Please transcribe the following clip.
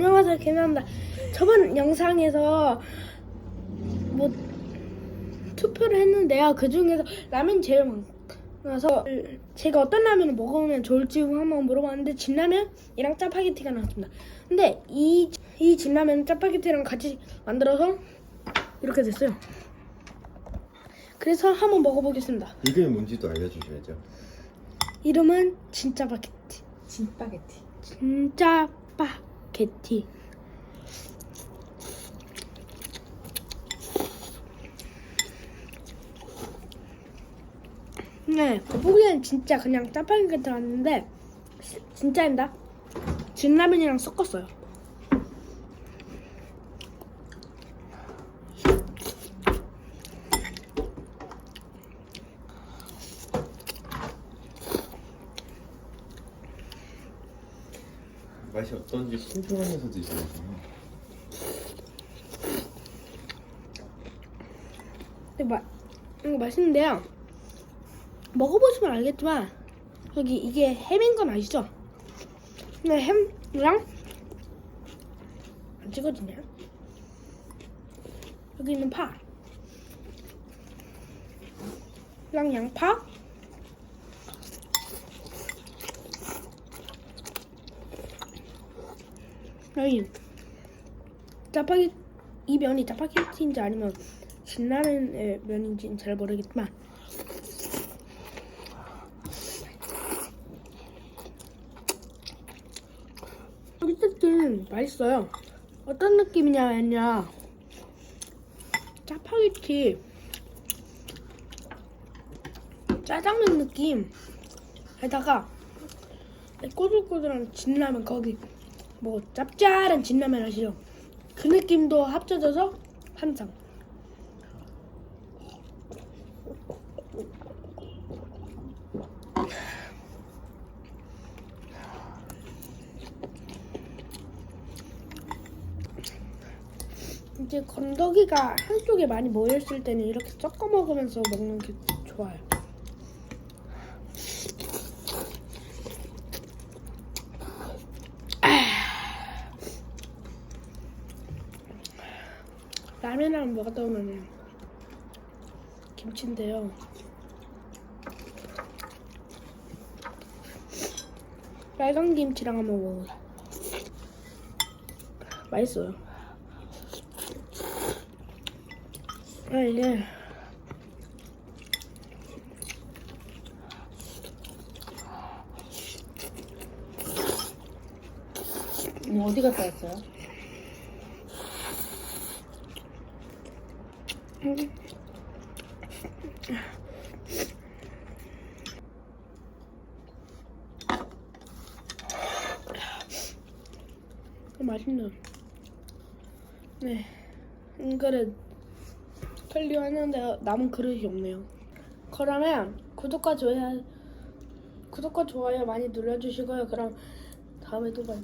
안녕하세요 개나입니다 저번 영상에서 뭐 투표를 했는데요. 그 중에서 라면 제일 많아서 제가 어떤 라면을 먹으면 좋을지 한번 물어봤는데 진라면이랑 짜파게티가 나왔습니다. 근데 이, 이 진라면 짜파게티랑 같이 만들어서 이렇게 됐어요. 그래서 한번 먹어보겠습니다. 이름이 뭔지도 알려주셔야죠. 이름은 진짜 바게티. 진파게티. 진짜 파게티. 네, 보기엔 진짜 그냥 짜파게티 시- 진짜입니다. 진라면이랑 섞었어요. 맛이 어떤지 신중하면서 드시는군요. 이거, 마, 이거 맛있는데요. 먹어보시면 알겠지만 여기 이게 햄인 건 아시죠? 근데 햄이랑 안 찍어지네요. 여기 있는 파. 랑 양파. 여기 짜파게 이 면이 짜파게티인지 아니면 진라면의 면인지는 잘 모르겠지만 어쨌든 맛있어요. 어떤 느낌이냐면요. 짜파게티 짜장면 느낌에다가 꼬들꼬들한 진라면 거기 뭐 짭짤한 진라면 아시죠? 그 느낌도 합쳐져서 한상. 이제 건더기가 한쪽에 많이 모여있을 때는 이렇게 섞어 먹으면서 먹는 게 좋아요. 라면이랑 뭐가 떠오르면 김치인데요. 빨간 김치랑 한번 먹어요. 맛있어요. 아 이게 음, 어디 갔다 왔어요? 맛있네. 네, 한 그릇 클리어 했는데 남은 그릇이 없네요. 그러면 구독과 좋아요, 구독과 좋아요 많이 눌러주시고요. 그럼 다음에 또 봐요.